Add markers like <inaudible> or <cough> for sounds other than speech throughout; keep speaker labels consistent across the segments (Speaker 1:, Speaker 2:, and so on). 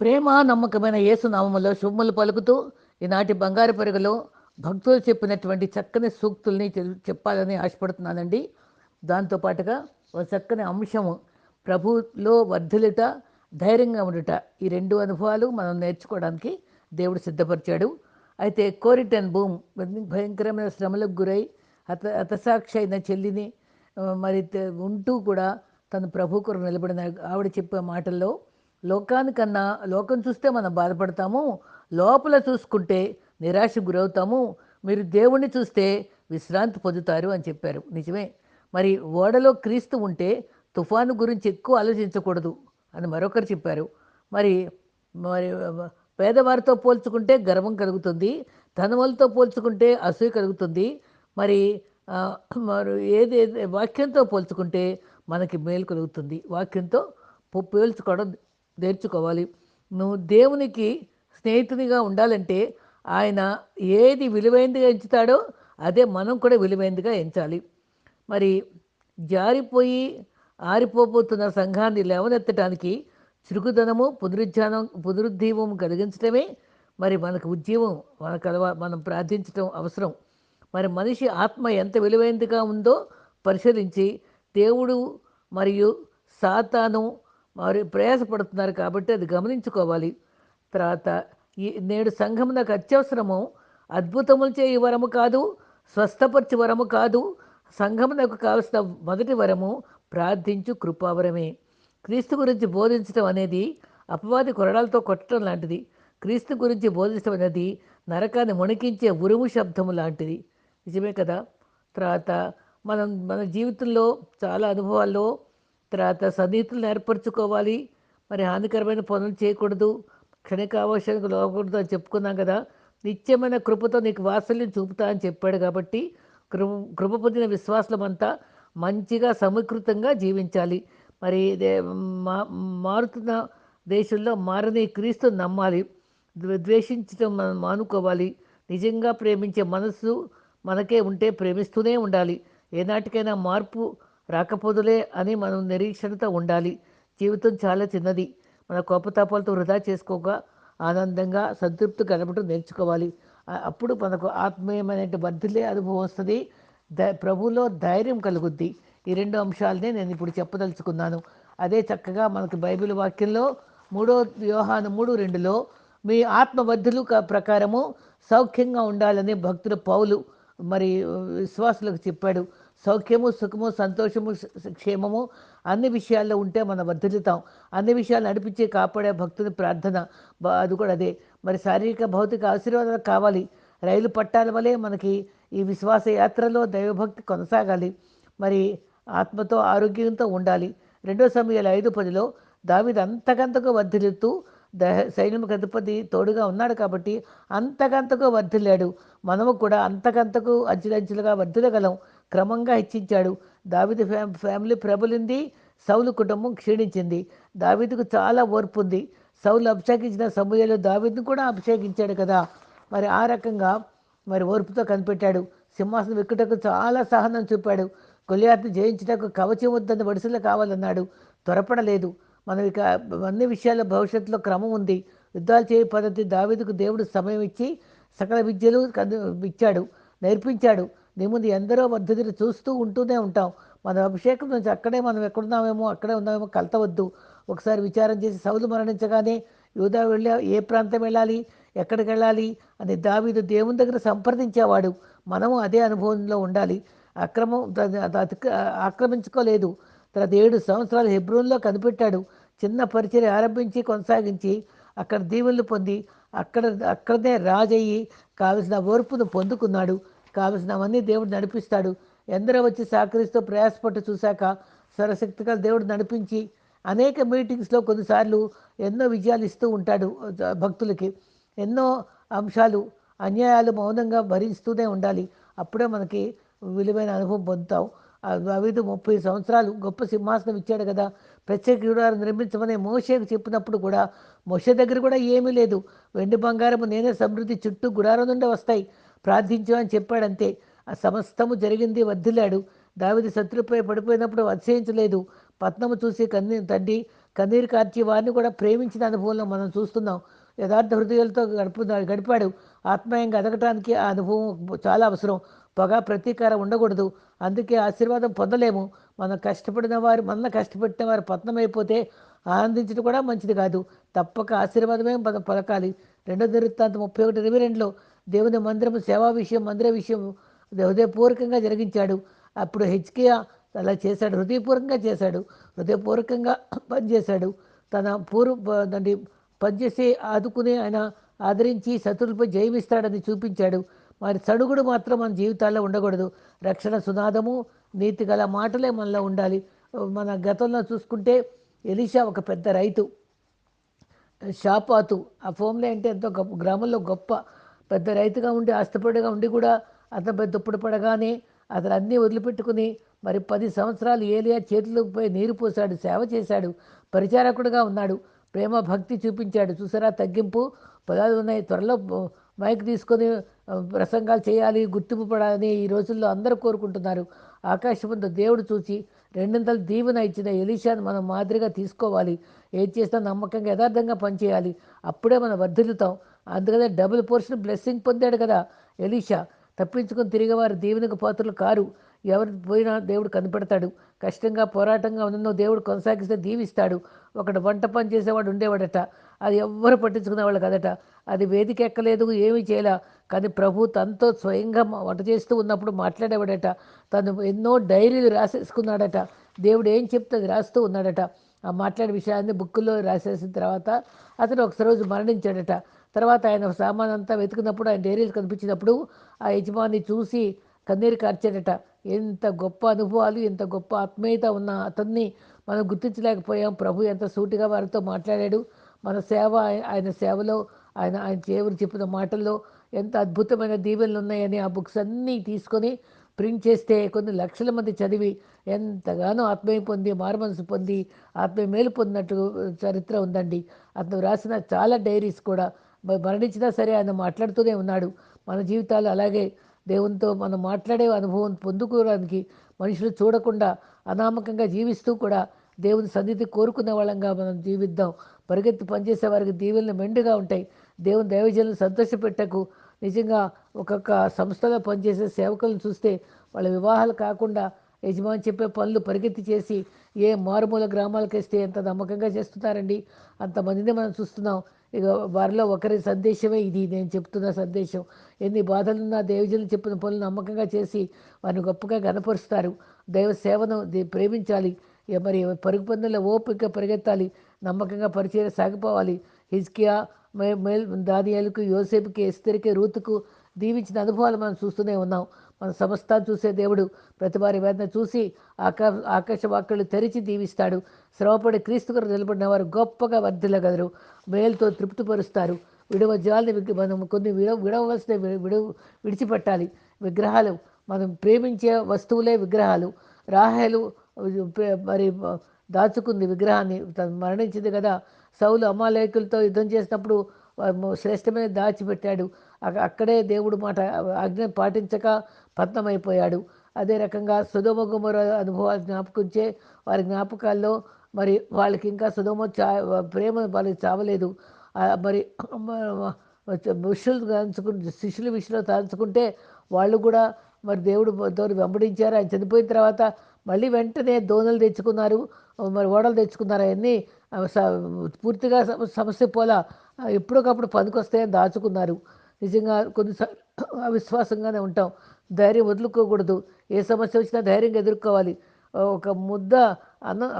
Speaker 1: ప్రేమ నమ్మకమైన యేసునామములో శుభములు పలుకుతూ ఈనాటి బంగారు పెరుగులో భక్తులు చెప్పినటువంటి చక్కని సూక్తుల్ని చెప్పాలని ఆశపడుతున్నానండి. దాంతోపాటుగా ఒక చక్కని అంశము ప్రభులో వర్ధిల్లుట ధైర్యంగా ఉండుట ఈ రెండు అనుభవాలు మనం నేర్చుకోవడానికి దేవుడు సిద్ధపరిచాడు. అయితే కోరిటన్ భూమ్ భయంకరమైన శ్రమలకు గురై హత హతసాక్షి అయిన చెల్లిని మరి ఉంటూ కూడా తను ప్రభు కొరకు నిలబడిన ఆవిడ చెప్పే మాటల్లో లోకానికన్నా లోకం చూస్తే మనం బాధపడతాము లోపల చూసుకుంటే నిరాశ గురవుతాము మీరు దేవుణ్ణి చూస్తే విశ్రాంతి పొందుతారు అని చెప్పారు. నిజమే. మరి ఓడలో క్రీస్తు ఉంటే తుఫాను గురించి ఎక్కువ ఆలోచించకూడదు అని మరొకరు చెప్పారు. మరి మరి పేదవారితో పోల్చుకుంటే గర్వం కలుగుతుంది ధనవులతో పోల్చుకుంటే అసూయ కలుగుతుంది మరి మరి ఏది వాక్యంతో పోల్చుకుంటే మనకి మేలు కలుగుతుంది. వాక్యంతో పోల్చుకోవడం నేర్చుకోవాలి. నువ్వు దేవునికి స్నేహితునిగా ఉండాలంటే ఆయన ఏది విలువైనదిగా ఎంచుతాడో అదే మనం కూడా విలువైనదిగా ఎంచాలి. మరి జారిపోయి ఆరిపోబోతున్న సంఘాన్ని లేవనెత్తడానికి చురుకుదనము పునరుజ్జానం పునరుద్ధీవం కలిగించడమే మరి మనకు ఉద్యమం మనకు అలవా మనం ప్రార్థించడం అవసరం. మరి మనిషి ఆత్మ ఎంత విలువైనదిగా ఉందో పరిశీలించి దేవుడు మరియు సాతాను వారు ప్రయాసపడుతున్నారు కాబట్టి అది గమనించుకోవాలి. తర్వాత ఈ నేడు సంఘం నాకు అత్యవసరము. అద్భుతములు చేయి వరము కాదు. స్వస్థపరిచి వరము కాదు. సంఘం నాకు కావలసిన మొదటి వరము ప్రార్థించు కృపావరమే. క్రీస్తు గురించి బోధించడం అనేది అపవాది కొరడాలతో కొట్టడం లాంటిది. క్రీస్తు గురించి బోధించడం అనేది నరకాన్ని వణికించే ఉరుము శబ్దము లాంటిది. నిజమే కదా? తర్వాత మనం మన జీవితంలో చాలా అనుభవాల్లో తర్వాత సన్నిహితులను ఏర్పరచుకోవాలి. మరి హానికరమైన పనులు చేయకూడదు. క్షణికావశానికి లోకూడదు అని చెప్పుకున్నాం కదా. నిత్యమైన కృపతో నీకు వాత్సల్యం చూపుతా అని చెప్పాడు కాబట్టి కృప కృప పొందిన విశ్వాసమంతా మంచిగా సమీకృతంగా జీవించాలి. మరి దే- మా మారుతున్న దేశంలో మారని క్రీస్తు నమ్మాలి. ద్వేషించడం మనం మానుకోవాలి. నిజంగా ప్రేమించే మనస్సు మనకే ఉంటే ప్రేమిస్తూనే ఉండాలి. ఏనాటికైనా మార్పు రాకపోదులే అని మనం నిరీక్షణతో ఉండాలి. జీవితం చాలా చిన్నది. మన కోపతాపాలతో వృధా చేసుకోక ఆనందంగా సంతృప్తి గడపడం నేర్చుకోవాలి అప్పుడు మనకు ఆత్మీయమైన వర్ధిల్లే అనుభవం వస్తుంది. ద ప్రభువులో ధైర్యం కలుగుద్ది. ఈ రెండు అంశాలనే నేను ఇప్పుడు చెప్పదలుచుకున్నాను. అదే చక్కగా మనకు బైబిల్ వాక్యంలో మూడో వ్యూహాను మూడు రెండులో మీ ఆత్మబద్ధులు క- ప్రకారము సౌఖ్యంగా ఉండాలని భక్తుల పౌలు మరి విశ్వాసులకు చెప్పాడు. సౌఖ్యము సుఖము సంతోషము క్షేమము అన్ని విషయాల్లో ఉంటే మనం వర్ధిల్లుతాం. అన్ని విషయాలు నడిపించి కాపాడే భక్తుని ప్రార్థన అది కూడా అదే. మరి శారీరక భౌతిక ఆశీర్వాదాలు కావాలి. రైలు పట్టాల వలె మనకి ఈ విశ్వాస యాత్రలో దైవభక్తి కొనసాగాలి. మరి ఆత్మతో ఆరోగ్యంతో ఉండాలి. రెండో సమయాలు ఐదు పదిలో దావిది అంతకంతకు వర్ధిల్లుతూ ద సైన్యముకు అధిపతి తోడుగా ఉన్నాడు కాబట్టి అంతకంతకు వర్ధిల్లాడు. మనము కూడా అంతకంతకు అంచులంచులుగా వర్ధిల్లగలం. క్రమంగా హెచ్చించాడు. దావిది ఫ్యా ఫ్యామిలీ ప్రబలింది. సౌలు కుటుంబం క్షీణించింది. దావిదికు చాలా ఓర్పు ఉంది సౌలు అభిషేకించిన సమయంలో దావిదిని కూడా అభిషేకించాడు కదా. మరి ఆ రకంగా మరి ఓర్పుతో కనిపెట్టాడు. సింహాసనం ఎక్కుటకు చాలా సహనం చూపాడు. గొలియాత్ని జయించటకు కవచం వద్దని వడిసెలు కావాలన్నాడు. త్వరపడలేదు. మనం ఇక అన్ని విషయాల భవిష్యత్తులో క్రమం ఉంది. యుద్ధాలు చేయ పద్ధతి దావీదుకు దేవుడు సమయం ఇచ్చి సకల విద్యలు ఇచ్చాడు. నేర్పించాడు. నీ ముందు ఎందరో పద్ధతిని చూస్తూ ఉంటూనే ఉంటాం. మన అభిషేకం నుంచి అక్కడే మనం ఎక్కడున్నామేమో అక్కడే ఉన్నామేమో కలతవద్దు. ఒకసారి విచారం చేసి సౌలు మరణించగానే యూదా వెళ్ళా ఏ ప్రాంతం వెళ్ళాలి ఎక్కడికి వెళ్ళాలి అని దావీదు దేవుని దగ్గర సంప్రదించేవాడు. మనము అదే అనుభవంలో ఉండాలి. అక్రమం ఆక్రమించుకోలేదు. తర్వాత ఏడు సంవత్సరాలు హెబ్రోన్లో కనిపెట్టాడు. చిన్న పరిచయం ఆరంభించి కొనసాగించి అక్కడ దీవెనలు పొంది అక్కడ అక్కడనే రాజయ్యి కావలసిన ఓర్పును పొందుకున్నాడు. కావలసినవన్నీ దేవుడు నడిపిస్తాడు. ఎందరో వచ్చి సహకరిస్తూ ప్రయాసపట్టు చూశాక సర్వశక్తిగా దేవుడు నడిపించి అనేక మీటింగ్స్లో కొన్నిసార్లు ఎన్నో విజయాలు ఇస్తూ ఉంటాడు భక్తులకి. ఎన్నో అంశాలు అన్యాయాలు మౌనంగా భరిస్తూనే ఉండాలి. అప్పుడే మనకి విలువైన అనుభవం పొందుతాం. ఆ ముప్పై సంవత్సరాలు గొప్ప సింహాసనం ఇచ్చాడు కదా. ప్రత్యేక గుడారం నిర్మించమని మోషేకు చెప్పినప్పుడు కూడా మోషే దగ్గర కూడా ఏమీ లేదు. వెండి బంగారము నేనే సమృద్ధి చుట్టూ గుడారం నుండి వస్తాయి. ప్రార్థించు అని చెప్పాడంతే. ఆ సమస్తము జరిగింది వర్ధిల్లాడు దావిది శత్రుపై పడిపోయినప్పుడు అతిశయించలేదు. పట్నము చూసి కన్నీ తండ్రి కన్నీరు కార్చి వారిని కూడా ప్రేమించిన అనుభవంలో మనం చూస్తున్నాం. యథార్థ హృదయాలతో గడుపు గడిపాడు. ఆత్మీయంగా ఎదగటానికి ఆ అనుభవం చాలా అవసరం. పొగ ప్రతీకారం ఉండకూడదు. అందుకే ఆశీర్వాదం పొందలేము. మనం కష్టపడిన వారు మనల్ని కష్టపెట్టిన వారు పతనమైపోతే ఆనందించడం కూడా మంచిది కాదు. తప్పక ఆశీర్వాదమే మనం పలకాలి. రెండో దివృత్తాంతం ముప్పై ఒకటి ఇరవై రెండులో దేవుని మందిరము సేవా విషయం మందిర విషయం హృదయపూర్వకంగా జరిగించాడు. అప్పుడు హెచ్కియా అలా చేశాడు హృదయపూర్వకంగా చేశాడు. హృదయపూర్వకంగా పనిచేశాడు తన పూర్వ దాన్ని పనిచేసి ఆదుకుని ఆయన ఆదరించి శత్రులపై జయమిస్తాడని చూపించాడు. మరి సడుగుడు మాత్రం మన జీవితాల్లో ఉండకూడదు. రక్షణ సునాదము నీతి గల మాటలే మనలో ఉండాలి. మన గతంలో చూసుకుంటే ఎలీషా ఒక పెద్ద రైతు. షాపాతు ఆ ఫోమ్లే అంటే ఎంతో గొప్ప గ్రామంలో గొప్ప పెద్ద రైతుగా ఉండి ఆస్తిపడిగా ఉండి కూడా అతను పెద్ద పడగానే అతను అన్నీ వదిలిపెట్టుకుని మరి పది సంవత్సరాలు ఏలియా చేతులపై నీరు పోసాడు సేవ చేశాడు పరిచారకుడుగా ఉన్నాడు ప్రేమ భక్తి చూపించాడు. చూసారా? తగ్గింపు పదాలు ఉన్నాయి. త్వరలో మైక్ తీసుకొని ప్రసంగాలు చేయాలి గుర్తింపు పడాలని ఈ రోజుల్లో అందరూ కోరుకుంటున్నారు. ఆకాశమంత దేవుడు చూసి రెండింతలు దీవెన ఇచ్చిన ఎలీషాను మనం మాదిరిగా తీసుకోవాలి. ఏది చేసినా నమ్మకంగా యథార్థంగా పనిచేయాలి. అప్పుడే మనం వర్ధిల్లుతాం. అందుకనే డబుల్ పోర్షన్ బ్లెస్సింగ్ పొందాడు కదా ఎలీషా. తిరిగి వారి దీవెనకు పాత్రలు కారు. ఎవరు పోయినా దేవుడు కనిపెడతాడు. కష్టంగా పోరాటంగా ఉన్నో దేవుడు కొనసాగిస్తే దీవిస్తాడు. ఒకటి వంట పని చేసేవాడు ఉండేవాడట. అది ఎవ్వరు పట్టించుకునేవాళ్ళు కదట. అది వేదిక ఎక్కలేదు ఏమీ చేయలే. కానీ ప్రభు తనతో స్వయంగా వంట చేస్తూ ఉన్నప్పుడు మాట్లాడేవాడట. తను ఎన్నో డైరీలు రాసేసుకున్నాడట. దేవుడు ఏం చెప్తే అది రాస్తూ ఉన్నాడట. ఆ మాట్లాడే విషయాన్ని బుక్కుల్లో రాసేసిన తర్వాత అతను ఒకసారి మరణించాడట. తర్వాత ఆయన సామాన్ అంతా వెతుకున్నప్పుడు ఆయన డైరీలు కనిపించినప్పుడు ఆ యజమాని చూసి కన్నీరు కార్చాడట ఎంత గొప్ప అనుభవాలు ఎంత గొప్ప ఆత్మీయత ఉన్న అతన్ని మనం గుర్తించలేకపోయాం. ప్రభు ఎంత సూటిగా వారితో మాట్లాడాడు. మన సేవ ఆయన సేవలో ఆయన ఆయన చేవులు చెప్పిన మాటల్లో ఎంత అద్భుతమైన దీవెనలు ఉన్నాయని ఆ బుక్స్ అన్నీ తీసుకొని ప్రింట్ చేస్తే కొన్ని లక్షల మంది చదివి ఎంతగానో ఆత్మీయ పొంది మారుమనసు పొంది ఆత్మీయ మేలు పొందినట్టు చరిత్ర ఉందండి. అతను రాసిన చాలా డైరీస్ కూడా మరణించినా సరే ఆయన మాట్లాడుతూనే ఉన్నాడు. మన జీవితాలు అలాగే దేవునితో మనం మాట్లాడే అనుభవం పొందుకోవడానికి మనుషులు చూడకుండా అనామకంగా జీవిస్తూ కూడా దేవుని సన్నిధి కోరుకునే వాళ్ళంగా మనం జీవిద్దాం. పరిగెత్తి పనిచేసే వారికి దీవెనలు మెండుగా ఉంటాయి. దేవుని దైవజనులు సంతోషపెట్టకు నిజంగా ఒక్కొక్క సంస్థలో పనిచేసే సేవకులను చూస్తే వాళ్ళ వివాహాలు కాకుండా యజమాని చెప్పే పనులు పరిగెత్తి చేసి ఏ మారుమూల గ్రామాలకు వస్తే ఎంత నమ్మకంగా చేస్తున్నారండి? అంతమందిని మనం చూస్తున్నాం. ఇక వారిలో ఒకరి సందేశమే ఇది నేను చెప్తున్న సందేశం. ఎన్ని బాధలున్నా దేవజనులు చెప్పిన పనులు నమ్మకంగా చేసి వారిని గొప్పగా గనపరుస్తారు దైవ సేవను ప్రేమించాలి. మరి పరుగు పందుల ఓపిక పరిగెత్తాలి. నమ్మకంగా పరిచయం సాగిపోవాలి. హిజ్కియా మేల్ దానియాలకు యోసేపుకి ఎస్తరికి రూతుకు దీవించిన అనుభవాలు మనం చూస్తూనే ఉన్నాం. మన సమస్త చూసే దేవుడు ప్రతి వారి వేదన చూసి ఆకా ఆకాశ వాక్యలు తెరిచి దీవిస్తాడు. శ్రమపడి క్రీస్తు నిలబడిన వారు గొప్పగా వర్ధిల్లగలరు. మేలుతో తృప్తిపరుస్తారు. విడవ జాలని మనం కొన్ని విడ విడవలసిన విడవ విడిచిపెట్టాలి. విగ్రహాలు మనం ప్రేమించే వస్తువులే విగ్రహాలు. రాహేలు మరి దాచుకుంది విగ్రహాన్ని. మరణించింది కదా. సౌలు అమాలేకులతో యుద్ధం చేసినప్పుడు శ్రేష్టమైన దాచిపెట్టాడు. అక్కడే దేవుడు మాట ఆజ్ఞ పాటించక పతనమైపోయాడు. అదే రకంగా సుధోమ గుమర అనుభవాలు జ్ఞాపకించే వారి జ్ఞాపకాల్లో మరి వాళ్ళకి ఇంకా సుధోమ చా ప్రేమ వాళ్ళకి చావలేదు. మరి విషులు తలుచుకుంటే శిష్యుల విషయంలో తలుచుకుంటే వాళ్ళు కూడా మరి దేవుడు తోడు వెంబడించారు. ఆయన చనిపోయిన తర్వాత మళ్ళీ వెంటనే దోనలు తెచ్చుకున్నారు. మరి ఓడలు తెచ్చుకున్నారు. అవన్నీ పూర్తిగా సమస్య పోలా. ఎప్పుడొకప్పుడు పనికొస్తాయని దాచుకున్నారు. నిజంగా కొన్నిసార్లు <clears throat> అవిశ్వాసంగానే ఉంటాం. ధైర్యం వదులుకోకూడదు. ఏ సమస్య వచ్చినా ధైర్యంగా ఎదుర్కోవాలి. ఒక ముద్ద అన్నం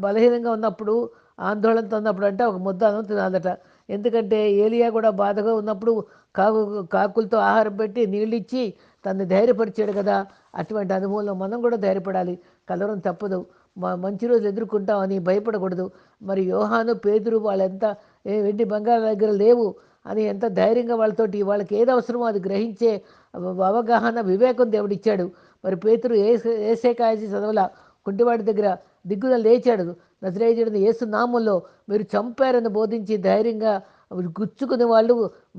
Speaker 1: బలహీనంగా ఉన్నప్పుడు ఆందోళనతో ఉన్నప్పుడు అంటే ఒక ముద్ద అన్నం తినాలట. ఎందుకంటే ఏలియా కూడా బాధగా ఉన్నప్పుడు కాకు కాకులతో ఆహారం పెట్టి నీళ్ళు ఇచ్చి తనని ధైర్యపరిచాడు కదా. అటువంటి అనుభవంలో మనం కూడా ధైర్యపడాలి. కలవరం తప్పదు. మంచి రోజులు ఎదుర్కొంటామని భయపడకూడదు. మరి యోహాను పేదరు వాళ్ళంతా వెండి బంగారం దగ్గర లేవు. అని ఎంత ధైర్యంగా వాళ్ళతోటి వాళ్ళకి ఏది అవసరమో అది గ్రహించే అవగాహన వివేకం దేవుడిచ్చాడు. మరి పేతురు ఏ ఏసే కాయచి చదవల కుంటివాడి దగ్గర దిగ్గున లేచాడు. నజరేయుడిని ఏసు నామంలో మీరు చంపారని బోధించి ధైర్యంగా గుచ్చుకునే వాళ్ళు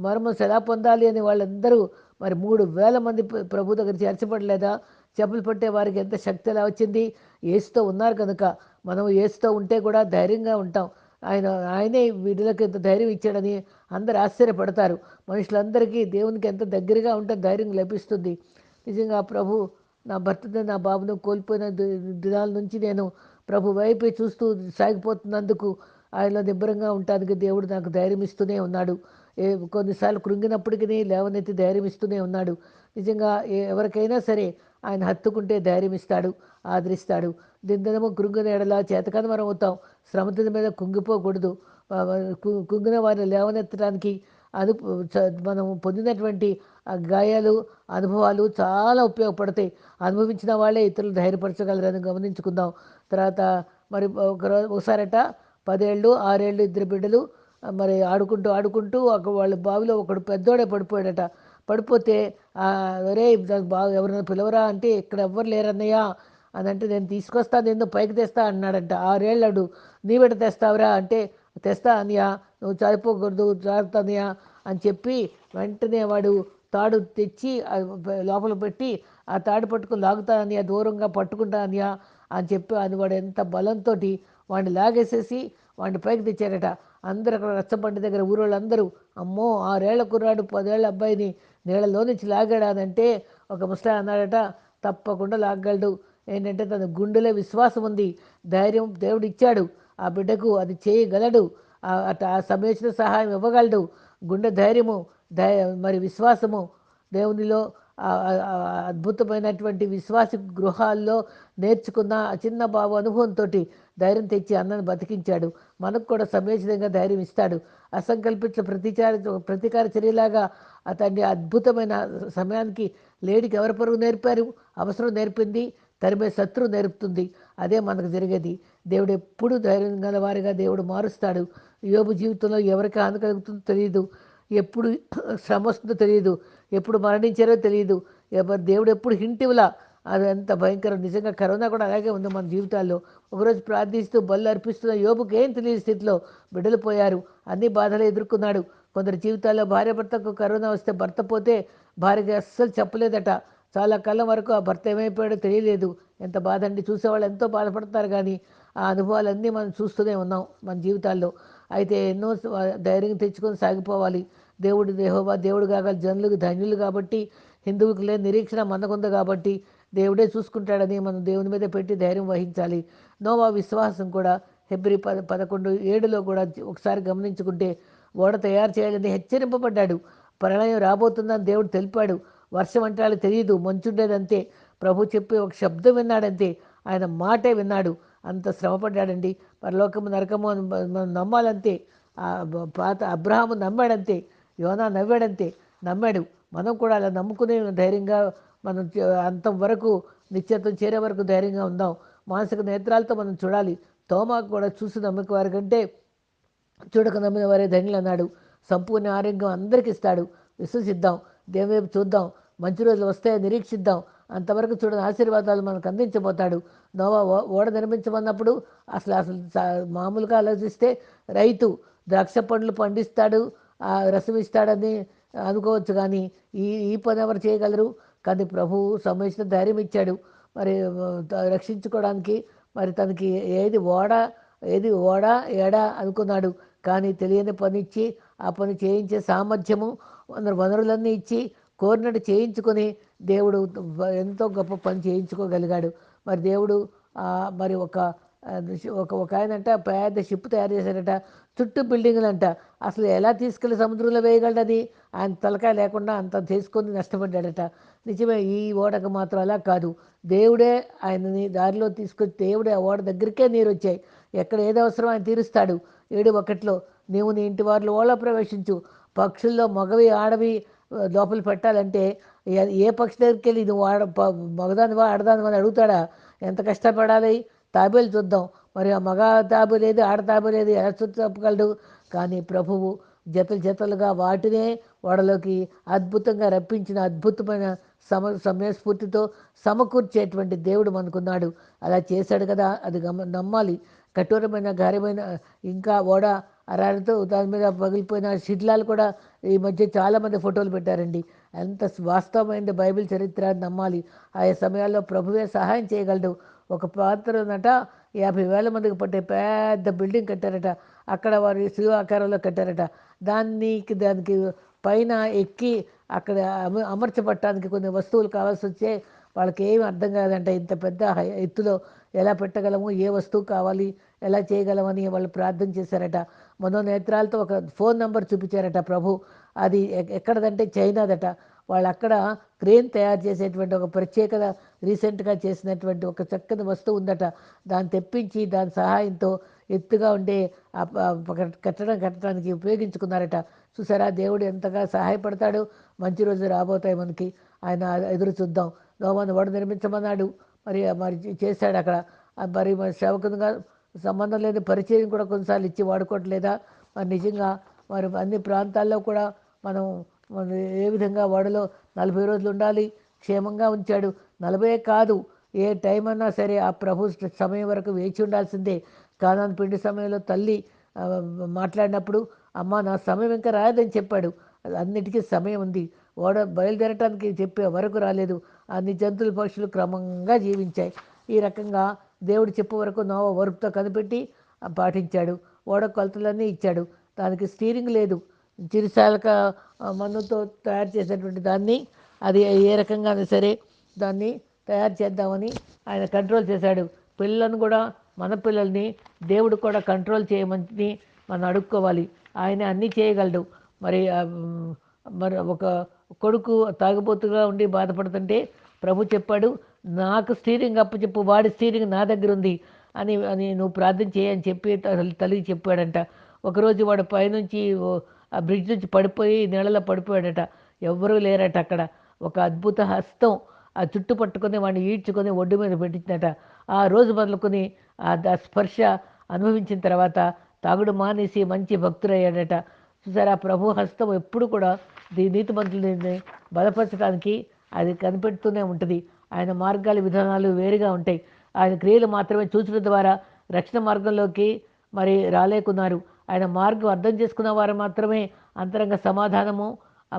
Speaker 1: మర్మం ఎలా పొందాలి అని వాళ్ళందరూ మరి మూడు వేల మంది ప్రభు దగ్గర చేర్చబడలేదా చెప్పులు పట్టే వారికి ఎంత శక్తి ఎలా వచ్చింది? ఏసుతో ఉన్నారు కనుక మనం ఏసుతో ఉంటే కూడా ధైర్యంగా ఉంటాం. ఆయన ఆయనే వీళ్ళకి ఎంత ధైర్యం ఇచ్చాడని అందరు ఆశ్చర్యపడతారు. మనుషులందరికీ దేవునికి ఎంత దగ్గరగా ఉంటే ధైర్యం లభిస్తుంది. నిజంగా ప్రభు నా భర్తను నా బాబును కోల్పోయిన దినాల నుంచి నేను ప్రభు వైపే చూస్తూ సాగిపోతున్నందుకు ఆయనలో నిబ్బరంగా ఉండటానికి దేవుడు నాకు ధైర్యం ఇస్తూనే ఉన్నాడు. ఏ కొన్నిసార్లు కృంగినప్పటికీ లేవనెత్తి ధైర్యం ఇస్తూనే ఉన్నాడు. నిజంగా ఎవరికైనా సరే ఆయన హత్తుకుంటే ధైర్యం ఇస్తాడు ఆదరిస్తాడు. దిందనము కృంగిన ఎడలా చేతకాని మనం అవుతాం శ్రమత మీద కుంగిపోకూడదు కు- కుంగిన వారిని లేవనెత్తడానికి అను చ- మనం పొందినటువంటి ఆ గాయాలు అనుభవాలు చాలా ఉపయోగపడతాయి. అనుభవించిన వాళ్ళే ఇతరులు ధైర్యపరచగలరని గమనించుకుందాం. తర్వాత మరి ఒక రోజు ఒకసారట పదేళ్ళు ఆరేళ్ళు ఇద్దరు బిడ్డలు మరి ఆడుకుంటూ ఆడుకుంటూ ఒక వాళ్ళ బావిలో ఒకడు పెద్దోడే పడిపోయాడట. పడిపోతే ఒరే నాకు బాగా ఎవరైనా పిలవరా అంటే ఇక్కడ ఎవ్వరు లేరన్నయ్య. అని అంటే నేను తీసుకొస్తా నిన్ను పైకి తెస్తా? అన్నాడంట. ఆరేళ్ళాడు నీ బిడ్డ తెస్తావురా? అంటే తెస్తా అనియా నువ్వు చనిపోకూడదు జాగ్రత్త అనియా అని చెప్పి వెంటనే వాడు తాడు తెచ్చి లోపల పెట్టి ఆ తాడు పట్టుకుని లాగుతా అనియా దూరంగా పట్టుకుంటా అనియా అని చెప్పి అది వాడు ఎంత బలంతో వాడిని లాగేసేసి వాడిని పైకి తెచ్చారట. అందరు అక్కడ రచ్చబండి దగ్గర ఊరోళ్ళందరూ అమ్మో ఆరేళ్ళ కుర్రాడు పదేళ్ళ అబ్బాయిని నీళ్ళలో నుంచి లాగాడానంటే ఒక ముసలా అన్నాడట తప్పకుండా లాగలడు ఏంటంటే తన గుండెలో విశ్వాసం ఉంది. ధైర్యం దేవుడు ఇచ్చాడు. ఆ బిడ్డకు అది చేయగలడు. ఆ- అట ఆ సమయోచిత సహాయం ఇవ్వగలడు. గుండె ధైర్యము ధై మరి విశ్వాసము దేవునిలో అద్భుతమైనటువంటి విశ్వాస గృహాల్లో నేర్చుకున్న చిన్న బాబు అనుభవంతో ధైర్యం తెచ్చి అన్నను బతికించాడు. మనకు కూడా సమయోచితంగా ధైర్యం ఇస్తాడు. అసంకల్పించిన ప్రతీకార ప్రతీకార చర్యలాగా అతన్ని అద్భుతమైన సమయానికి లేడికి ఎవరి పరుగు నేర్పారు? అవసరం నేర్పింది తరిమే శత్రువు నేర్పుతుంది. అదే మనకు జరిగేది. దేవుడు ఎప్పుడు ధైర్యం గల వారిగా దేవుడు మారుస్తాడు. యోబు జీవితంలో ఎవరికి హాని కలుగుతుందో తెలియదు. ఎప్పుడు శ్రమ వస్తుందో తెలియదు. ఎప్పుడు మరణించారో తెలియదు. ఎవరు దేవుడు ఎప్పుడు హింటివలా అది ఎంత భయంకరం. నిజంగా కరోనా కూడా అలాగే ఉంది మన జీవితాల్లో. ఒకరోజు ప్రార్థిస్తూ బళ్ళు అర్పిస్తున్న యోబుకి ఏం తెలియని స్థితిలో బిడ్డలు పోయారు. అన్ని బాధలు ఎదుర్కొన్నాడు. కొందరు జీవితాల్లో భార్య భర్తకు కరోనా వస్తే భర్త పోతే భార్యకి అస్సలు చెప్పలేదట. చాలా కాలం వరకు ఆ భర్త ఏమైపోయాడో తెలియలేదు. ఎంత బాధ అండి. చూసేవాళ్ళు ఎంతో బాధపడతారు కానీ ఆ అనుభవాలన్నీ మనం చూస్తూనే ఉన్నాం మన జీవితాల్లో. అయితే ఎన్నో ధైర్యం తెచ్చుకొని సాగిపోవాలి. దేవుడు దేహోబా దేవుడు కాగల జనులకు ధన్యులు కాబట్టి హిందువుకు లేని నిరీక్షణ మనకుంది కాబట్టి దేవుడే చూసుకుంటాడని మనం దేవుని మీద పెట్టి ధైర్యం వహించాలి. నోవా విశ్వాసం కూడా ఫిబ్రవరి పద పదకొండు ఏడులో కూడా ఒకసారి గమనించుకుంటే ఓడ తయారు చేయాలని హెచ్చరింపబడ్డాడు. ప్రళయం రాబోతుందని దేవుడు తెలిపాడు. వర్షం అంటే తెలియదు మంచుండేదంతే. ప్రభు చెప్పి ఒక శబ్దం విన్నాడంతే. ఆయన మాటే విన్నాడు. అంత శ్రమపడ్డాడండి. పరలోకము నరకము అని మనం నమ్మాలంతే. పాత అబ్రహాము నమ్మాడంతే. యోనా నవ్వాడంతే. నమ్మాడు. మనం కూడా అలా నమ్ముకునే ధైర్యంగా మనం చే- అంతం వరకు నిత్యత్వం చేరే వరకు ధైర్యంగా ఉందాం. మానసిక నేత్రాలతో మనం చూడాలి. తోమాకు కూడా చూసి నమ్మక వారి కంటే చూడక నమ్మిన వారే ధన్యులు అన్నాడు సంపూర్ణ ఆరోగ్యం అందరికి ఇస్తాడు. విశ్వసిద్దాం. దేవుని చూద్దాం. మంచి రోజులు వస్తాయని నిరీక్షిద్దాం. అంతవరకు చూడని ఆశీర్వాదాలు మనకు అందించబోతాడు. నోవా ఓ- ఓడ నిర్మించమన్నప్పుడు అసలు అసలు సా- మామూలుగా ఆలోచిస్తే రైతు ద్రాక్ష పండ్లు పండిస్తాడు ఆ రసం ఇస్తాడని అనుకోవచ్చు కానీ ఈ ఈ పని ఎవరు చేయగలరు? కానీ ప్రభువు సమయించిన ధైర్యం ఇచ్చాడు. మరి రక్షించుకోవడానికి మరి తనకి ఏది ఓడ ఏది ఓడ ఏడా అనుకున్నాడు. కానీ తెలియని పని ఇచ్చి ఆ పని చేయించే సామర్థ్యము వనరులన్నీ ఇచ్చి కోరినట్టు చేయించుకొని దేవుడు ఎంతో గొప్ప పని చేయించుకోగలిగాడు. మరి దేవుడు మరి ఒక ఒక ఒక ఆయన అంట పెద్ద షిప్ తయారు చేశాడట చుట్టూ బిల్డింగ్లు అంట అసలు ఎలా తీసుకెళ్ళి సముద్రంలో వేయగలడది? ఆయన తలకాయ లేకుండా అంత తీసుకొని నష్టపడ్డాడట. నిజమే ఈ ఓడకు మాత్రం అలా కాదు. దేవుడే ఆయనని దారిలో తీసుకొచ్చి దేవుడే ఆ ఓడ దగ్గరికే నీరు వచ్చాయి. ఎక్కడ ఏది అవసరం ఆయన తీరుస్తాడు. ఏడు ఒకటిలో నీవు నీ ఇంటి వారిలో ఓడ ప్రవేశించు. పక్షుల్లో మగవి ఆడవి లోపల పెట్టాలంటే ఏ- పక్షి దగ్గరికి వెళ్ళి నువ్వు ఆడ ప- మగదానివా ఆడదానివా అని అడుగుతాడా? ఎంత కష్టపడాలి? తాబేలు చూద్దాం. మరి ఆ మగ తాబేలేదు ఆడ తాబేలేదు ఎలా చెప్పగలడు? కానీ ప్రభువు జతలు జతలుగా వాటినే ఓడలోకి అద్భుతంగా రప్పించిన అద్భుతమైన సమ సమయస్ఫూర్తితో సమకూర్చేటువంటి దేవుడు మనకున్నాడు. అలా చేశాడు కదా అది గమ నమ్మాలి. కఠోరమైన గారమైన ఇంకా ఓడ అరాలతో దాని మీద పగిలిపోయిన శిథిలాలు కూడా ఈ మధ్య చాలామంది ఫోటోలు పెట్టారండి. ఎంత వాస్తవమైన బైబిల్ చరిత్ర నమ్మాలి. ఆయా సమయాల్లో ప్రభువే సహాయం చేయగలడు. ఒక పాత్రనట యాభై వేల మందికి పట్టే పెద్ద బిల్డింగ్ కట్టారట. అక్కడ వారు శివ ఆకారంలో కట్టారట. దానికి దానికి పైన ఎక్కి అక్కడ అమర్చబట్టడానికి కొన్ని వస్తువులు కావాల్సి వచ్చే వాళ్ళకి ఏమి అర్థం కాదంట ఇంత పెద్ద హై- ఎత్తులో ఎలా పెట్టగలము ఏ వస్తువు కావాలి ఎలా చేయగలమని వాళ్ళు ప్రార్థన చేశారట. మనోనేత్రాలతో ఒక ఫోన్ నెంబర్ చూపించారట ప్రభు. అది ఎ- ఎక్కడదంటే చైనాదట. వాళ్ళు అక్కడ క్రేన్ తయారు చేసేటువంటి ఒక ప్రత్యేకత రీసెంట్గా చేసినటువంటి ఒక చక్కని వస్తువు ఉందట. దాన్ని తెప్పించి దాని సహాయంతో ఎత్తుగా ఉండే కట్టడం కట్టడానికి ఉపయోగించుకున్నారట. చూసారా? దేవుడు ఎంతగా సహాయపడతాడు. మంచి రోజు రాబోతాయి మనకి. ఆయన ఎదురు చూద్దాం. నోమాను వాడు నిర్మించమన్నాడు. మరి మరి చేశాడు అక్కడ. మరి మరి సేవకునిగా సంబంధం లేని పరిచయం కూడా కొన్నిసార్లు ఇచ్చి వాడుకోవట్లేదా? మరి నిజంగా మరి అన్ని ప్రాంతాల్లో కూడా మనం ఏ విధంగా వాడలో నలభై రోజులు ఉండాలి? క్షేమంగా ఉంచాడు. నలభై కాదు. ఏ టైం అన్నా సరే ఆ ప్రభు సమయం వరకు వేచి ఉండాల్సిందే. కానాను పిండి సమయంలో తల్లి మాట్లాడినప్పుడు అమ్మ నా సమయం ఇంకా రాయదని చెప్పాడు. అన్నిటికీ సమయం ఉంది. ఓడ బయలుదేరటానికి చెప్పే వరకు రాలేదు. అన్ని జంతువుల పక్షులు క్రమంగా జీవించాయి. ఈ రకంగా దేవుడు చెప్పే వరకు నోవ వరుపుతో కనిపెట్టి పాటించాడు. ఓడ కొలతలన్నీ ఇచ్చాడు. దానికి స్టీరింగ్ లేదు. చిరుసాలక మన్నుతో తయారు చేసినటువంటి దాన్ని అది ఏ రకంగా సరే దాన్ని తయారు చేద్దామని ఆయన కంట్రోల్ చేశాడు. పిల్లలను కూడా మన పిల్లల్ని దేవుడు కూడా కంట్రోల్ చేయమని మనం అడుక్కోవాలి. ఆయన అన్నీ చేయగలడు. మరి మరి ఒక కొడుకు తాగుబోతుగా ఉండి బాధపడుతుంటే ప్రభు చెప్పాడు నాకు స్టీరింగ్ అప్పచెప్పు వాడి స్టీరింగ్ నా దగ్గర ఉంది అని అని నువ్వు ప్రార్థన చేయని చెప్పి తల్లి తల్లికి చెప్పాడంట. ఒకరోజు వాడు పైనుంచి ఆ బ్రిడ్జ్ నుంచి పడిపోయి నీళ్ళలో పడిపోయాడట. ఎవ్వరూ లేరట అక్కడ. ఒక అద్భుత హస్తం ఆ చుట్టు పట్టుకొని వాడిని ఈడ్చుకొని ఒడ్డు మీద పెట్టించినట ఆ రోజు మొదలుకొని ఆ ద- స్పర్శ అనుభవించిన తర్వాత తాగుడు మానేసి మంచి భక్తుడయ్యాడట. చూసారా? ప్రభు హస్తం ఎప్పుడు కూడా దీ నీతిమంతులని బలపరచడానికి అది కనిపెడుతూనే ఉంటుంది. ఆయన మార్గాలు విధానాలు వేరుగా ఉంటాయి. ఆయన క్రియలు మాత్రమే చూసిన ద్వారా రక్షణ మార్గంలోకి మరి రాలేకున్నారు. ఆయన మార్గం అర్థం చేసుకున్న వారు మాత్రమే అంతరంగ సమాధానము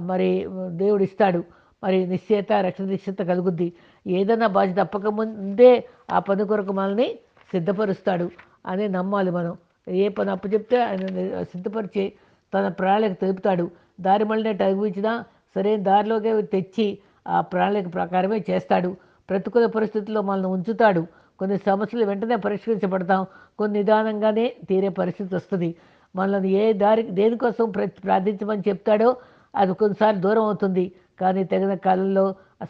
Speaker 1: మరి దేవుడు ఇస్తాడు మరి నిశ్చయత రక్షణ నిశ్చయత కలుగుద్ది. ఏదైనా బాధ్యత తప్పకముందే ఆ పని కొరకు మనల్ని సిద్ధపరుస్తాడు అని నమ్మాలి మనం. ఏ పని అప్పు చెప్తే ఆయన సిద్ధపరిచి తన ప్రణాళిక తెలుపుతాడు. దారి మళ్ళీ తగ్గించినా సరైన దారిలోకి తెచ్చి ఆ ప్రణాళిక ప్రకారమే చేస్తాడు. ప్రతికూల పరిస్థితుల్లో మనల్ని ఉంచుతాడు. కొన్ని సమస్యలు వెంటనే పరిష్కరించబడతాం. కొన్ని నిదానంగానే తీరే పరిస్థితి వస్తుంది. మనల్ని ఏ దారి దేనికోసం ప్ర- ప్రార్థించమని చెప్తాడో అది కొన్నిసార్లు దూరం అవుతుంది. కానీ తగిన కాలంలో ఆ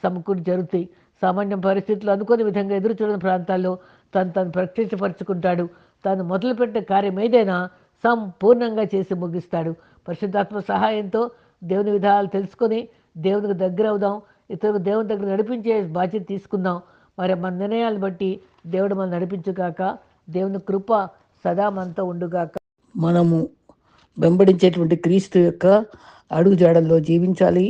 Speaker 1: జరుగుతాయి. సామాన్య పరిస్థితులు అనుకోని విధంగా ఎదురు చూడని ప్రాంతాల్లో తను తను ప్రత్యక్షపరుచుకుంటాడు. తాను మొదలుపెట్టిన కార్యం ఏదైనా సంపూర్ణంగా చేసి ముగిస్తాడు. పరిశుద్ధాత్మ సహాయంతో దేవుని విధానాలు తెలుసుకొని దేవునికి దగ్గర అవుదాం. ఇతరులకు దేవుని దగ్గర నడిపించే బాధ్యత తీసుకుందాం. మరి మన నిర్ణయాలు బట్టి దేవుడు మనం నడిపించుగాక దేవుని కృప సదా మనతో ఉండుగాక. మనము వెంబడించేటువంటి క్రీస్తు యొక్క అడుగుజాడల్లో జీవించాలి.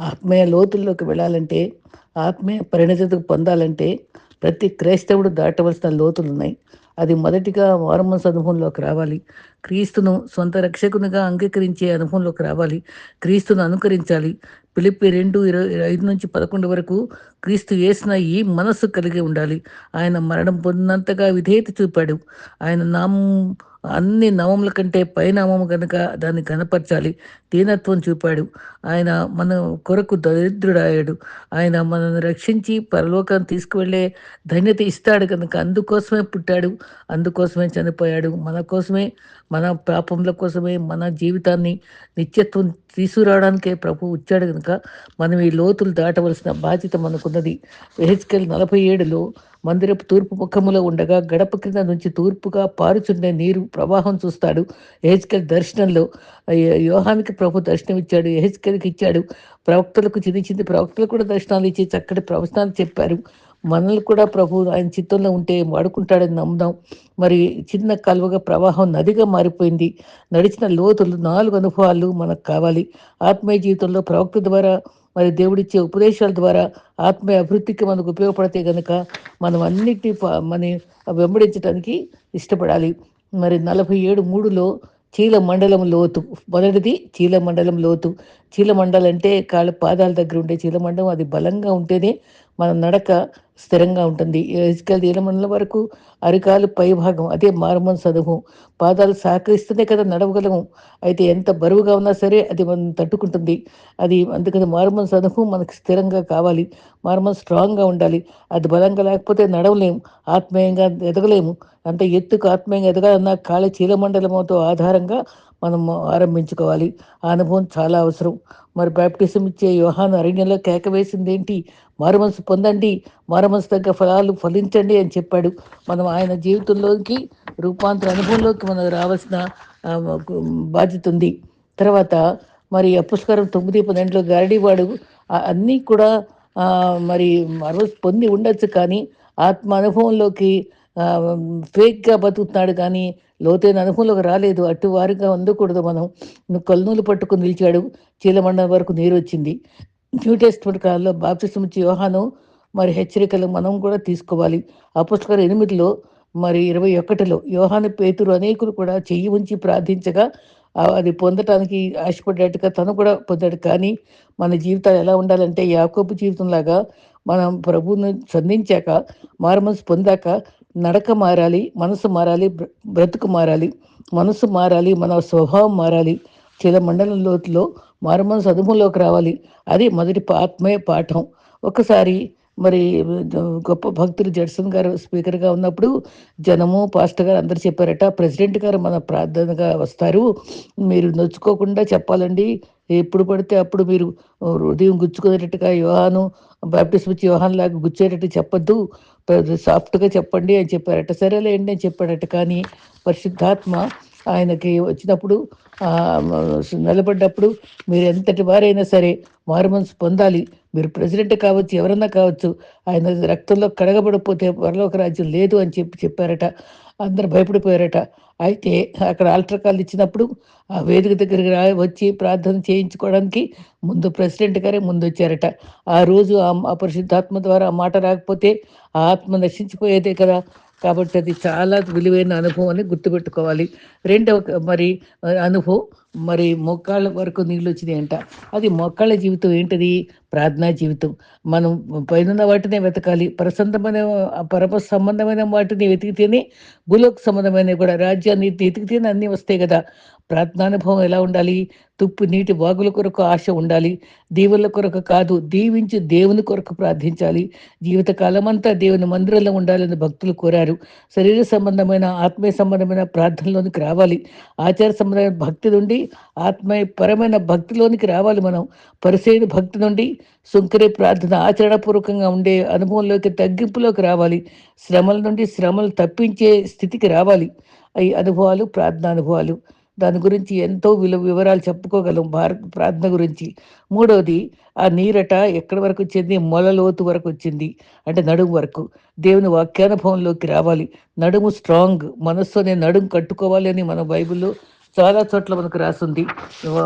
Speaker 1: ఆత్మీయ లోతుల్లోకి వెళ్ళాలంటే ఆత్మీయ పరిణతికి పొందాలంటే ప్రతి క్రైస్తవుడు దాటవలసిన లోతులు ఉన్నాయి. అది మొదటిగా వారమస్ అనుభవంలోకి రావాలి. క్రీస్తును సొంత రక్షకునిగా అంగీకరించే అనుభవంలోకి రావాలి. క్రీస్తును అనుకరించాలి. పిలిపి రెండు ఇరవై ఐదు నుంచి పదకొండు వరకు క్రీస్తు వేసిన ఈ మనస్సు కలిగి ఉండాలి. ఆయన మరణం పొందినంతగా విధేయత చూపాడు. ఆయన నామం అన్ని నామముల కంటే పైనామము కనుక దాన్ని కనపరచాలి దీనత్వం చూపాడు. ఆయన మన కొరకు దరిద్రుడాయాడు ఆయన మనల్ని రక్షించి పరలోకాన్ని తీసుకువెళ్ళే ధన్యత ఇస్తాడు కనుక అందుకోసమే పుట్టాడు. అందుకోసమే చనిపోయాడు. మన కోసమే మన పాపముల కోసమే మన జీవితాన్ని నిత్యత్వం తీసుకురావడానికే ప్రభు వచ్చాడు కనుక మనం ఈ లోతులు దాటవలసిన బాధ్యత మనకున్నది. హెచ్కెల్ నలభై ఏడులో మందిరపు తూర్పు ముఖములో ఉండగా గడప క్రింద నుంచి తూర్పుగా పారుచుండే నీరు ప్రవాహం చూస్తాడు. ఎహెచ్కెల్ దర్శనంలో యోహానికి ప్రభు దర్శనం ఇచ్చాడు ఎహెచ్కెల్కి ఇచ్చాడు. ప్రవక్తలకు చిన్ని చిన్ని ప్రవక్తలు కూడా దర్శనాలు ఇచ్చి చక్కటి ప్రవచనాలు చెప్పారు. మనల్ని కూడా ప్రభు ఆయన చిత్తంలో ఉంటే వాడుకుంటాడని నమ్ముదాం. మరి చిన్న కలువగా ప్రవాహం నదిగా మారిపోయింది. నడిచిన లోతులు నాలుగు అనుభవాలు మనకు కావాలి. ఆత్మీయ జీవితంలో ప్రవక్త ద్వారా మరి దేవుడిచ్చే ఉపదేశాల ద్వారా ఆత్మీయ అభివృద్ధికి మనకు ఉపయోగపడితే కనుక మనం అన్నిటినీ మన వెంబడించడానికి ఇష్టపడాలి. మరి నలభై ఏడు మూడులో చీల మండలం లోతు మొదటిది చీల మండలం లోతు. చీల మండలం అంటే కాళ్ళ పాదాల దగ్గర ఉండే చీల మండలం అది బలంగా ఉంటేనే మన నడక స్థిరంగా ఉంటుంది. ఎజ్కేల్ నీలమండల వరకు అరికాలు పైభాగం అదే మారుమన్ అనుభవం పాదాలు సహకరిస్తేనే కదా నడవగలము. అయితే ఎంత బరువుగా ఉన్నా సరే అది మనం తట్టుకుంటుంది. అది అందుకని మారుమన్ అనుభవం మనకు స్థిరంగా కావాలి. మారుమన్ స్ట్రాంగ్గా ఉండాలి. అది బలంగా లేకపోతే నడవలేము ఆత్మీయంగా ఎదగలేము. అంత ఎత్తుకు ఆత్మీయంగా ఎదగాలన్నా కాళ్ళ చీలమండలముతో ఆధారంగా మనం ఆరంభించుకోవాలి. ఆ అనుభవం చాలా అవసరం. మరి బ్యాప్టిజం ఇచ్చే యోహాను అరణ్యంలో కేక వేసింది ఏంటి మారుమనసు పొందండి. మారుమనసు తగ్గ ఫలాలు ఫలించండి అని చెప్పాడు. మనం ఆయన జీవితంలోకి రూపాంతర అనుభవంలోకి మనకు రావాల్సిన బాధ్యత ఉంది. తర్వాత మరి అపుష్కరం తొమ్మిది పన్నెండులో గారడీవాడు అన్నీ కూడా మరి మరమస్ పొంది ఉండొచ్చు కానీ ఆత్మ అనుభవంలోకి ఫేక్గా బతుకుతున్నాడు కానీ లోతైన అనుభవంలోకి రాలేదు. అటు వారిగా ఉండకూడదు మనం. నువ్వు కల్నూలు పట్టుకుని నిలిచాడు. చీలమండలం వరకు నీరు వచ్చింది. న్యూ టెస్ట్మెంట్ కాలంలో బాప్తిసం ఇచ్చే యోహాను మరి హెచ్చరికలు మనం కూడా తీసుకోవాలి. అపుస్తకం ఎనిమిదిలో మరి ఇరవై ఒకటిలో యోహాను పేతురు అనేకులు కూడా చెయ్యి ఉంచి ప్రార్థించగా అది పొందటానికి ఆశపడ్డట్టుగా తను కూడా పొందాడు. కానీ మన జీవితాలు ఎలా ఉండాలంటే యాకోపు జీవితంలాగా మనం ప్రభువును సంధించాక మారుమనసు పొందాక నడక మారాలి మనసు మారాలి బ్ర- బ్రతుకు మారాలి మనసు మారాలి మన స్వభావం మారాలి చిల మండలం లోతులో మారుమనసు అనుభవంలోకి రావాలి. అది మొదటి పా- పాఠం. ఒకసారి మరి గొప్ప భక్తులు జడ్సన్ గారు స్పీకర్గా ఉన్నప్పుడు జనము పాస్టర్ గారు అందరు చెప్పారట ప్రెసిడెంట్ గారు మన ప్రార్థనగా వస్తారు. మీరు నొచ్చుకోకుండా చెప్పాలండి. ఎప్పుడు పడితే అప్పుడు మీరు హృదయం గుచ్చుకునేటట్టుగా యోహాను బాప్టిస్ట్ వచ్చి యోహాన్ లాగా గుచ్చేటట్టు చెప్పద్దు. సాఫ్ట్గా చెప్పండి అని చెప్పారట. సరేలేండి అని చెప్పాడట. కానీ పరిశుద్ధాత్మ ఆయనకి వచ్చినప్పుడు నిలబడ్డప్పుడు మీరు ఎంతటి వారైనా సరే మారుమనసు పొందాలి. మీరు ప్రెసిడెంట్ కావచ్చు ఎవరన్నా కావచ్చు ఆయన రక్తంలో కడగబడిపోతే పరలోక రాజ్యం లేదు అని చెప్పి చెప్పారట. అందరు భయపడిపోయారట. అయితే అక్కడ ఆల్టర్ కాల్ ఇచ్చినప్పుడు ఆ వేదిక దగ్గరికి రా వచ్చి ప్రార్థన చేయించుకోవడానికి ముందు ప్రెసిడెంట్ గారే ముందు వచ్చారట ఆ రోజు ఆ ఆ పరిశుద్ధాత్మ ద్వారా ఆ మాట రాకపోతే ఆ ఆత్మ నశించిపోయేదే కదా. కాబట్టి అది చాలా విలువైన అనుభవం అని గుర్తుపెట్టుకోవాలి. రెండవ మరి అనుభవం మరి మొక్కాళ్ళ వరకు నీళ్ళు వచ్చింది అంట అది మొక్కాళ్ళ జీవితం ఏంటిది? ప్రార్థనా జీవితం. మనం పైన వాటినే వెతకాలి. ప్రసంతమైన పరప సంబంధమైన వాటిని వెతికితేనే భూలోక సంబంధమైనవి కూడా రాజ్యాన్ని వెతికితేనే అన్నీ వస్తాయి కదా. ప్రార్థనానుభవం ఎలా ఉండాలి? తుప్పు నీటి వాగుల కొరకు ఆశ ఉండాలి. దీవుల కొరకు కాదు దీవించి దేవుని కొరకు ప్రార్థించాలి. జీవితకాలం అంతా దేవుని మందిరంలో ఉండాలని భక్తులు కోరారు. శరీర సంబంధమైన ఆత్మీయ సంబంధమైన ప్రార్థనలోనికి రావాలి. ఆచార సంబంధమైన భక్తి నుండి ఆత్మీయ పరమైన భక్తిలోనికి రావాలి మనం. పరిసేని భక్తి నుండి సుంకరే ప్రార్థన ఆచరణపూర్వకంగా ఉండే అనుభవంలోకి తగ్గింపులోకి రావాలి. శ్రమల నుండి శ్రమలు తప్పించే స్థితికి రావాలి. ఈ అనుభవాలు ప్రార్థనానుభవాలు. అనుభవాలు దాని గురించి ఎంతో విలువ వివరాలు చెప్పుకోగలం భారత ప్రార్థన గురించి. మూడవది ఆ నీరట ఎక్కడి వరకు వచ్చింది? మొలలోతు వరకు వచ్చింది. అంటే నడుము వరకు. దేవుని వాక్యానుభవంలోకి రావాలి. నడుము స్ట్రాంగ్. మనస్సు అనే నడుము కట్టుకోవాలి అని మన బైబిల్లో చాలా చోట్ల మనకు రాసింది.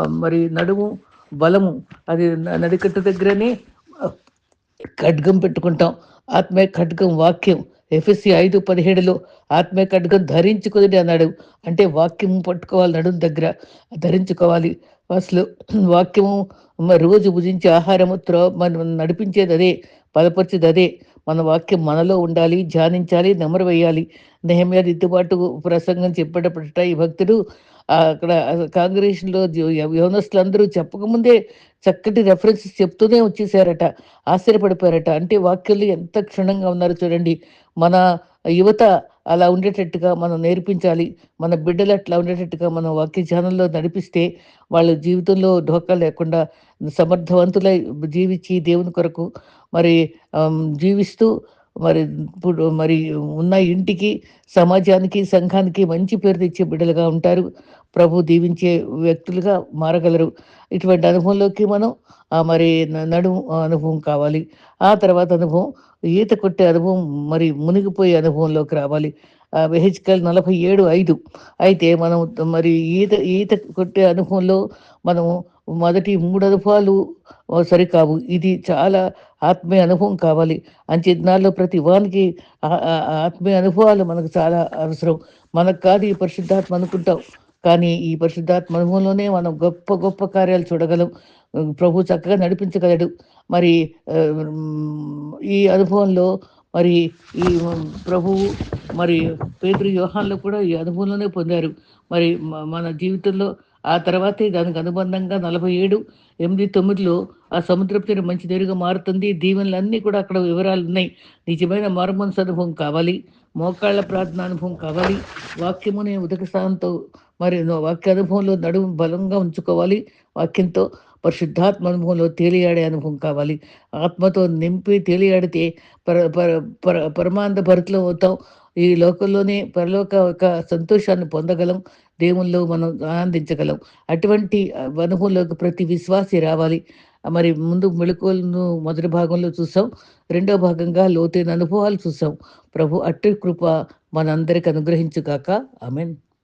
Speaker 1: మరి నడుము బలము. అది నడికట్టు దగ్గరనే ఖడ్గం పెట్టుకుంటాం. ఆత్మీయ ఖడ్గం వాక్యం. ఎఫ్ఎస్సి ఐదు పదిహేడులో ఆత్మీయ ఖడ్గం ధరించుకుని అన్నాడు. అంటే వాక్యం పట్టుకోవాలి నడుం దగ్గర ధరించుకోవాలి. అసలు వాక్యము రోజు భుజించే ఆహారము త్రో మనం నడిపించేది అదే బలపరిచేది అదే. మన వాక్యం మనలో ఉండాలి ధ్యానించాలి నెమరు వేయాలి నెహమ్యా దిద్దుబాటు ప్రసంగం చెప్పేటప్పుడట ఈ భక్తుడు అక్కడ కాంగ్రెస్లో యోనస్తులు అందరూ చెప్పకముందే చక్కటి రెఫరెన్సెస్ చెప్తూనే వచ్చేసారట. ఆశ్చర్యపడిపోయారట. అంటే వాక్యాలు ఎంత క్షుణ్ణంగా ఉన్నారో చూడండి. మన యువత అలా ఉండేటట్టుగా మనం నేర్పించాలి. మన బిడ్డలు అట్లా ఉండేటట్టుగా మనం వాక్య ధ్యానంలో నడిపిస్తే వాళ్ళ జీవితంలో ఢోకా లేకుండా సమర్థవంతులై జీవించి దేవుని కొరకు మరి జీవిస్తూ మరి ఇప్పుడు మరి ఉన్న ఇంటికి సమాజానికి సంఘానికి మంచి పేరు తెచ్చే బిడ్డలుగా ఉంటారు. ప్రభు దీవించే వ్యక్తులుగా మారగలరు. ఇటువంటి అనుభవంలోకి మనం మరి న- నడుము అనుభవం కావాలి. ఆ తర్వాత అనుభవం ఈత కొట్టే అనుభవం మరి మునిగిపోయే అనుభవంలోకి రావాలి. వెహిజికల్ నలభై ఏడు ఐదు. అయితే మనం మరి ఈత ఈత కొట్టే అనుభవంలో మనము మొదటి మూడు అనుభవాలు సరికావు. ఇది చాలా ఆత్మీయ అనుభవం కావాలి. అంచెదినాల్లో ప్రతి వానికి ఆత్మీయ అనుభవాలు మనకు చాలా అవసరం. మనకు కాదు ఈ పరిశుద్ధాత్మ అనుకుంటాం. కానీ ఈ పరిశుద్ధాత్మ అనుభవంలోనే మనం గొప్ప గొప్ప కార్యాలు చూడగలం. ప్రభు చక్కగా నడిపించగలడు. మరి ఈ అనుభవంలో మరి ఈ ప్రభువు మరి పేదరు వ్యూహాల్లో కూడా ఈ అనుభవంలోనే పొందారు. మరి మన జీవితంలో ఆ తర్వాతే దానికి అనుబంధంగా నలభై ఏడు ఎనిమిది తొమ్మిదిలో ఆ సముద్రపు తీరం మంచి నేరుగా మారుతుంది. దీవెనలన్నీ కూడా అక్కడ వివరాలు ఉన్నాయి. నిజమైన మార్మన్స్ అనుభవం కావాలి. మోకాళ్ళ ప్రార్థన అనుభవం కావాలి. వాక్యమునే ఉదక స్థానంతో మరి వాక్య అనుభవంలో నడుము బలంగా ఉంచుకోవాలి వాక్యంతో పరిశుద్ధాత్మ అనుభవంలో తేలియాడే అనుభవం కావాలి. ఆత్మతో నింపి తేలియాడితే పర పర పర పరమానంద భరితలో అవుతాం ఈ లోకంలోనే పరలోక ఒక సంతోషాన్ని పొందగలం. దేవుల్లో మనం ఆనందించగలం. అటువంటి అనుభవంలోకి ప్రతి విశ్వాసి రావాలి. మరి ముందు మెళుకువలను మొదటి భాగంలో చూసాం. రెండో భాగంగా లోతైన అనుభవాలు చూసాం. ప్రభు అట్టి కృప మనందరికి అనుగ్రహించుగాక. ఆమెన్.